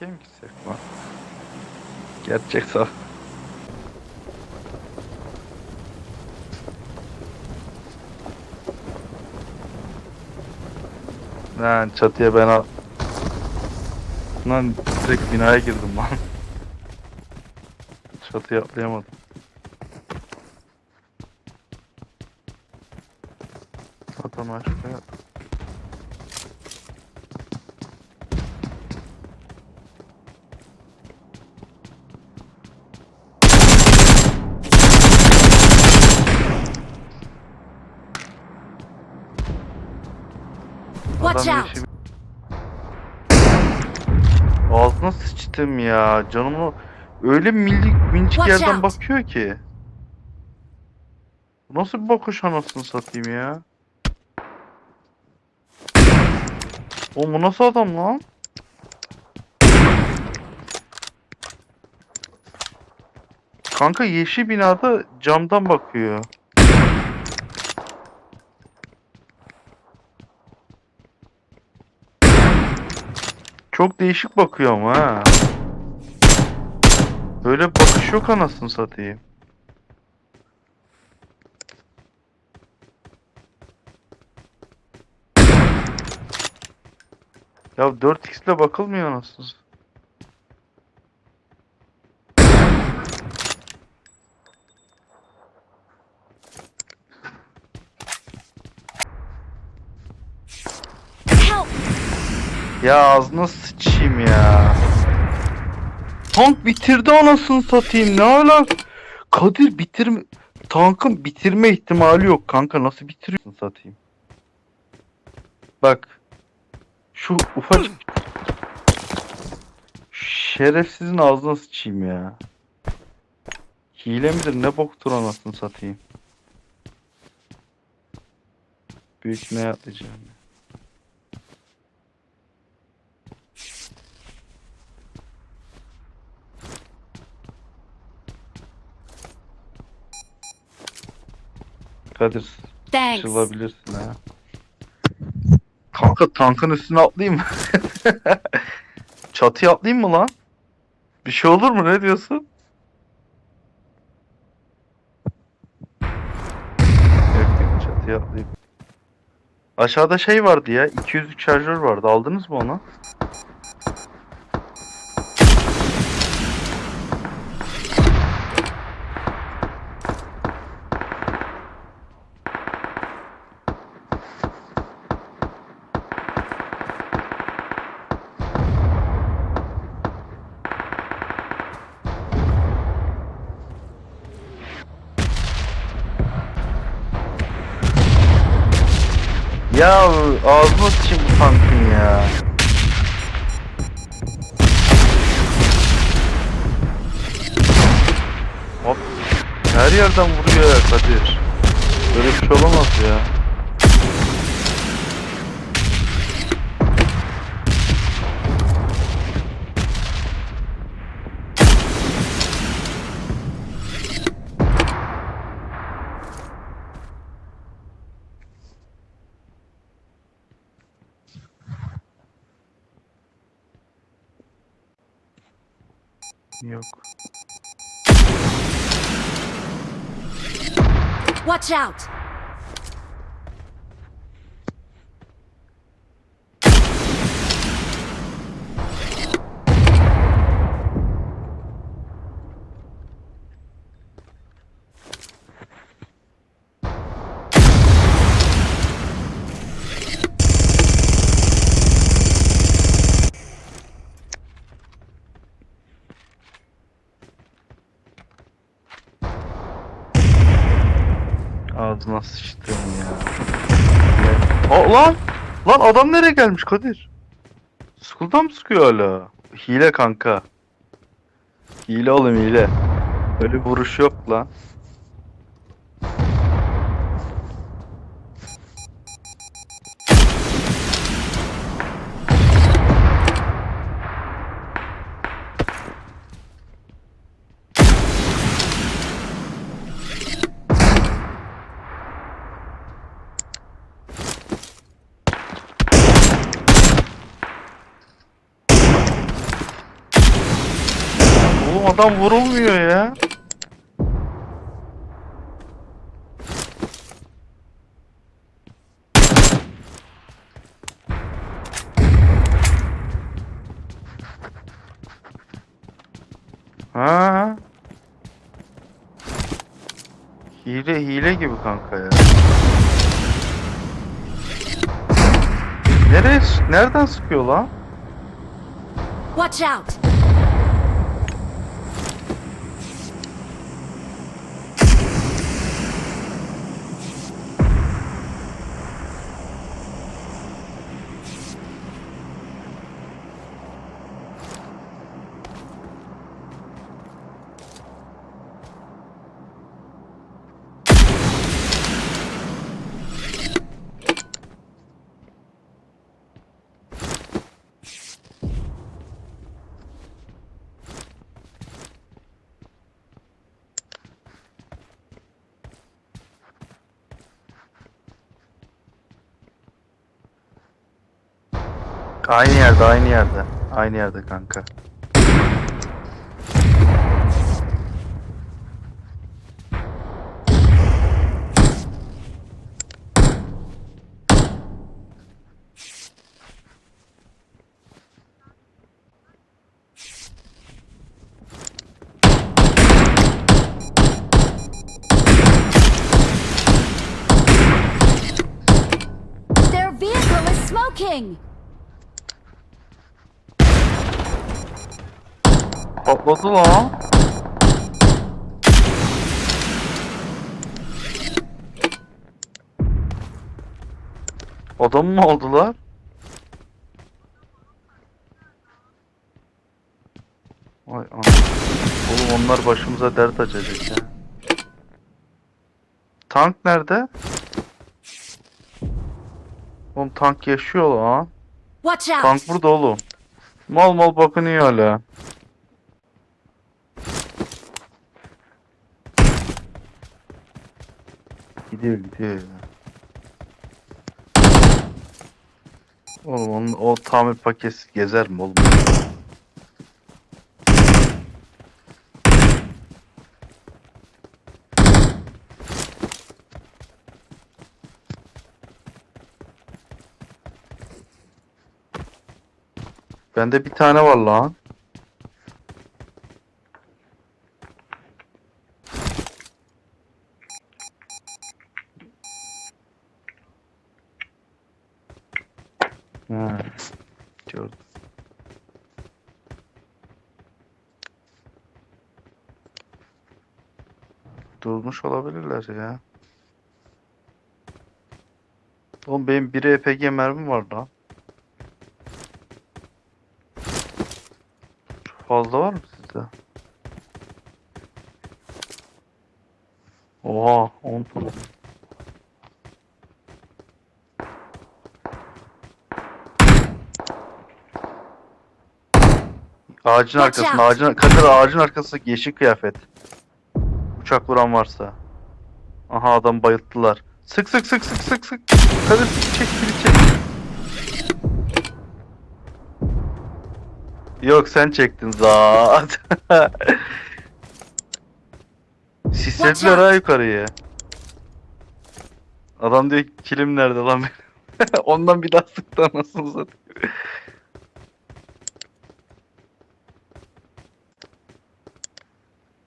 2'ye mi gitsek lan? Gerçek sağ. Lan çatıya ben al. Lan direkt binaya girdim lan. Çatıya atlayamadım. Adam aşağıya. Watch Adam out. yeşil- Ağzına sıçtım ya. Canımı öyle minik minicik Watch yerden out. bakıyor ki. Bu Nasıl bir bakış anasını satayım ya? Oğlum bu nasıl adam lan? Kanka yeşil binada camdan bakıyor. Çok değişik bakıyor ama ha. Böyle bakış yok anasını satayım. Ya 4x ile bakılmıyor anasını. Ya ağzına sıçayım ya. Tank bitirdi anasını satayım ne alak? Kadir bitirme... Tankın bitirme ihtimali yok kanka nasıl bitiriyorsun satayım? Bak. Şu ufacık... Şerefsizin ağzına sıçayım ya. Hile midir ne boktur anasını satayım. Büyük ne atlayacağım Kadir Thanks. Açılabilirsin ha. Kanka tankın üstüne atlayayım mı? Çatıya atlayayım mı lan? Bir şey olur mu ne diyorsun? Yok yok çatıya atlayayım. Aşağıda şey vardı ya 200'lük şarjör vardı aldınız mı onu? Ya ağzıma sıçayım bu tankın ya. Hop. Her yerden vuruyor ya Kadir. Böyle bir şey olamaz ya. Yok. Watch out! Ağzına sıçtım ya. Aa, lan! Lan adam nereye gelmiş Kadir? School'dan mı sıkıyor hala? Hile kanka. Hile oğlum hile. Öyle vuruş yok lan. Adam vurulmuyor ya. Ha. Hile hile gibi kanka ya. Nereye nereden sıkıyor lan? Watch out! Aynı yerde, aynı yerde. Aynı yerde kanka. Their vehicle is smoking! Patladı lan. Adam mı aldılar? Vay ana. Oğlum onlar başımıza dert açacak ya. Tank nerede? Oğlum tank yaşıyor lan. Tank burada oğlum. Mal mal bakınıyor hala. Gidiyor gidiyor ya. Oğlum onun, o tamir paketi gezer mi oğlum? Bende bir tane var lan. Ha, gördüm. Durmuş olabilirler ya. Oğlum benim bir EPG mermim var lan. Fazla var mı sizde? Oha 10 tane. Ağacın arkasında, ağacın, Kadir ağacın arkasında yeşil kıyafet. Uçak vuran varsa. Aha adam bayılttılar. Sık sık sık sık sık sık. Kadir çek kili çek. Yok sen çektin zaten. Sislediler ha yukarıya. Adam diyor ki, kilim nerede lan benim? Ondan bir daha sıktı anasını satayım.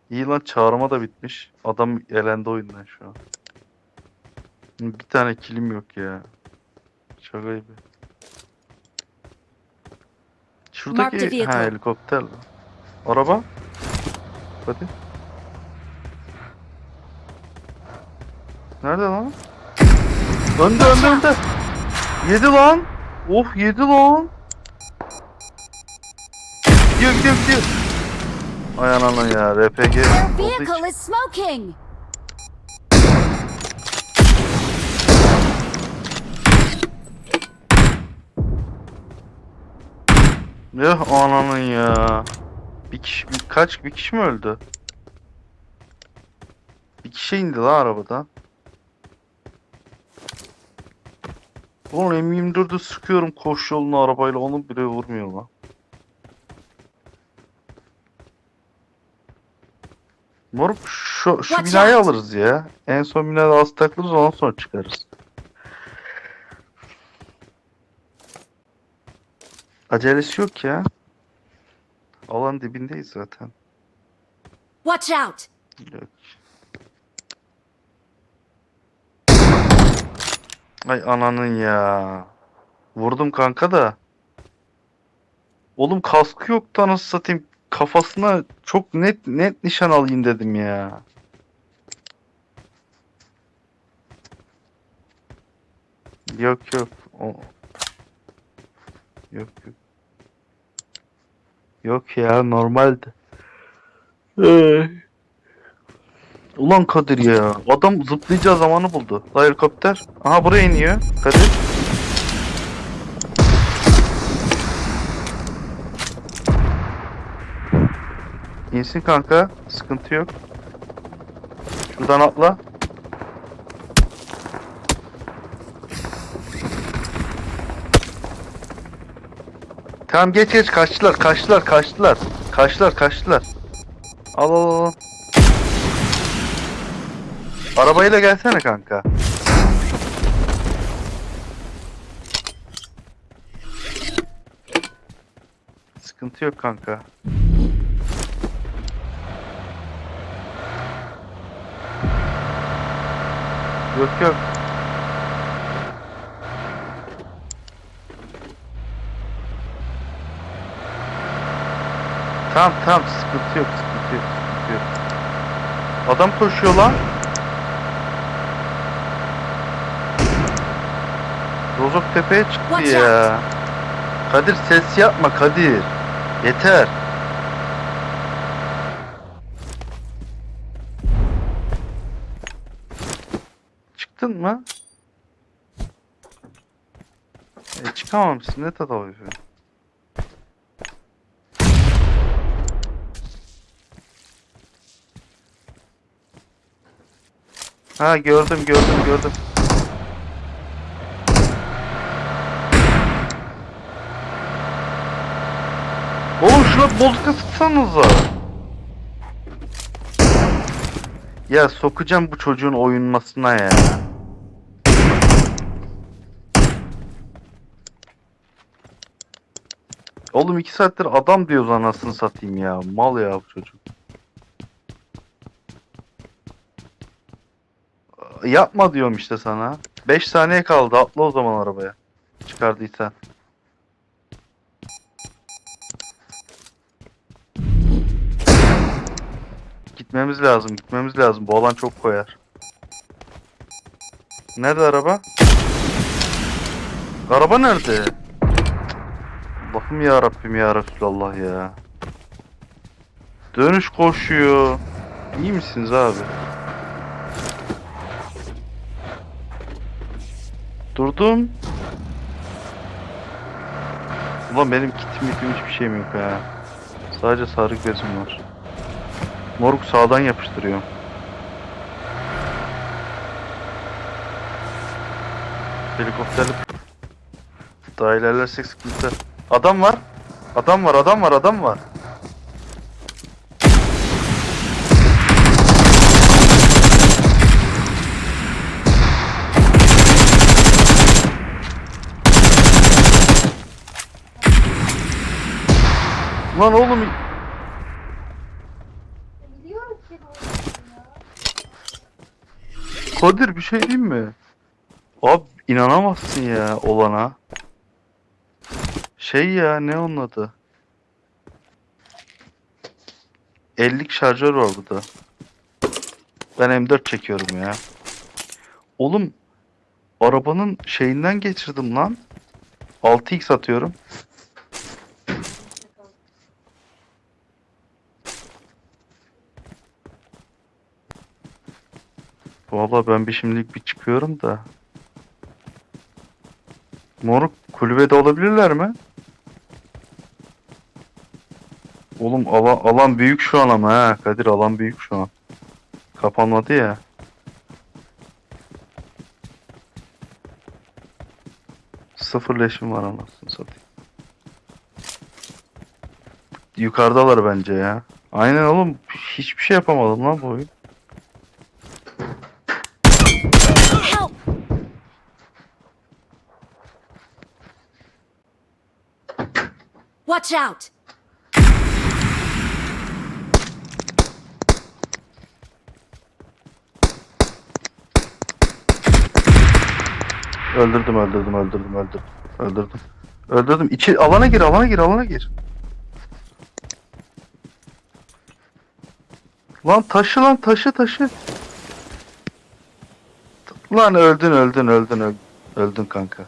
İyi lan çağırma da bitmiş. Adam elendi oyundan şu an. Bir tane kilim yok ya. Şaka gibi. Şuradaki ha helikopter. Araba. Hadi. Nerede lan? Önde önde önde. Yedi lan. Of yedi lan. Gidiyor gidiyor gidiyor. Ay ananı ya RPG. Vehicle is smoking! Yuh ananın ya. Bir kişi, bir, kaç bir kişi mi öldü? Bir kişi indi la arabadan. Oğlum M24'ü sıkıyorum koş yolunu arabayla onu bile vurmuyor lan. Moruk şu, şu Watch binayı out. alırız ya. En son binada az takılırız ondan sonra çıkarız. Acelesi yok ya. Alan dibindeyiz zaten. Watch out! Yok. Ay ananın ya. Vurdum kanka da. Oğlum kaskı yoktu anasını satayım. Kafasına çok net net nişan alayım dedim ya. Yok yok. O... Yok yok. Yok ya normaldi. Ee. Ulan Kadir ya. Adam zıplayacağı zamanı buldu. La helikopter. Aha buraya iniyor. Kadir. İnsin kanka. Sıkıntı yok. Şuradan atla. Tamam geç geç kaçtılar kaçtılar kaçtılar. Kaçtılar kaçtılar. Al al. al. Arabayla gelsene kanka. Sıkıntı yok kanka. Yok yok. Tamam tamam sıkıntı yok sıkıntı yok sıkıntı yok. Adam koşuyor lan. Rozok tepeye çıktı ya. Kadir ses yapma Kadir. Yeter. Çıkamamışsın ne tadavüfü. Ha gördüm gördüm gördüm. Oğlum şuna bolka sıksanıza. Ya sokacağım bu çocuğun oyunmasına ya. Oğlum iki saattir adam diyoruz anasını satayım ya. Mal ya bu çocuk. Yapma diyorum işte sana. 5 saniye kaldı. Atla o zaman arabaya. Çıkardıysan. Gitmemiz lazım. Gitmemiz lazım. Bu alan çok koyar. Nerede araba? Araba nerede? Allah'ım ya Rabbim ya Resulallah ya. Dönüş koşuyor. İyi misiniz abi? Durdum. Ulan benim kitim mitim hiçbir şeyim yok ha. Sadece sarı bezim var. Moruk sağdan yapıştırıyorum. Helikopterle daha ilerlersek sıkıntı. Adam var. Adam var, adam var, adam var. Lan oğlum. Kadir bir şey diyeyim mi? Abi inanamazsın ya olana. Şey ya ne onun adı? 50'lik şarjör var burada. Ben M4 çekiyorum ya. Oğlum arabanın şeyinden geçirdim lan. 6x atıyorum. Valla ben bir şimdilik bir çıkıyorum da. Moruk kulübede olabilirler mi? Oğlum alan, alan büyük şu an ama ha Kadir alan büyük şu an. Kapanmadı ya. Sıfır leşim var anasını satayım. Yukarıdalar bence ya. Aynen oğlum. Hiçbir şey yapamadım lan bu oyun. Watch out! Öldürdüm öldürdüm öldürdüm öldürdüm. Öldürdüm. Öldürdüm. İçi alana gir alana gir alana gir. Lan taşı lan taşı taşı. Lan öldün öldün öldün öldün. Kanka.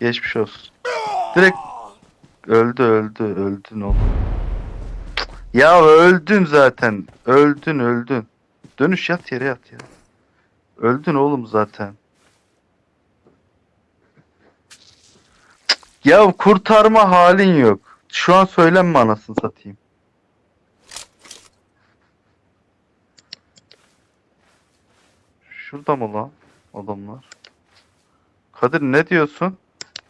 Geçmiş olsun. Direkt öldü öldü öldün oğlum. Ya öldün zaten. Öldün öldün. Dönüş yat yere yat ya. Öldün oğlum zaten. Ya kurtarma halin yok. Şu an söylenme anasını satayım. Şurada mı lan adamlar? Kadir ne diyorsun?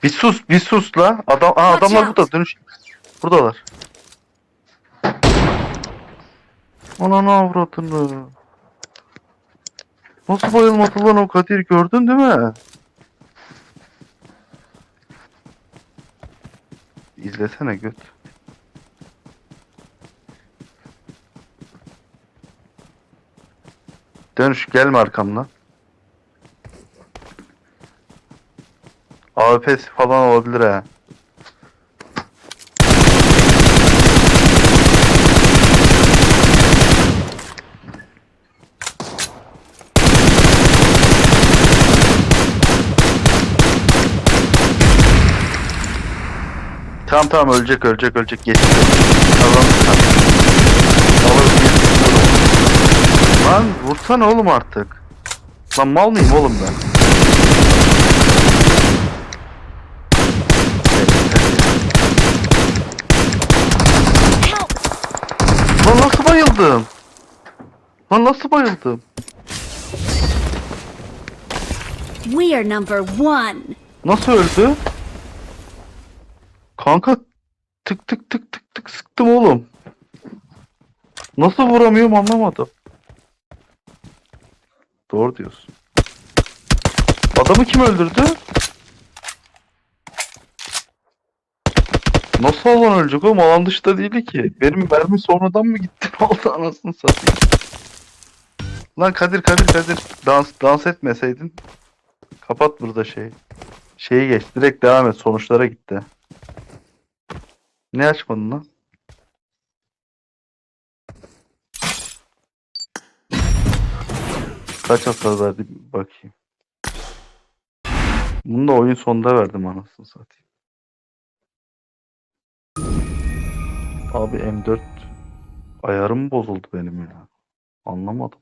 Bir sus, bir sus la. Adam, aa, adamlar burada dönüş. Buradalar. Ananı avradını. Nasıl bayılmadı lan o Kadir gördün değil mi? İzlesene göt. Dönüş gelme arkamdan. AWP'si falan olabilir ha. Tamam tamam ölecek ölecek ölecek geçti. Tamam. Alır Lan vursana oğlum artık. Lan mal mıyım oğlum ben? Lan nasıl bayıldım? Lan nasıl bayıldım? We are number one. Nasıl öldü? Kanka tık tık tık tık tık sıktım oğlum. Nasıl vuramıyorum anlamadım. Doğru diyorsun. Adamı kim öldürdü? Nasıl alan ölecek oğlum? Alan dışında değildi ki. Benim mermi sonradan mı gitti? Oldu anasını satayım. Lan Kadir Kadir Kadir. Dans, dans etmeseydin. Kapat burada şeyi. Şeyi geç. Direkt devam et. Sonuçlara gitti. Ne açmadın lan? Kaç hasar verdi bakayım. Bunu da oyun sonunda verdim anasını satayım. Abi M4 ayarım bozuldu benim ya. Anlamadım.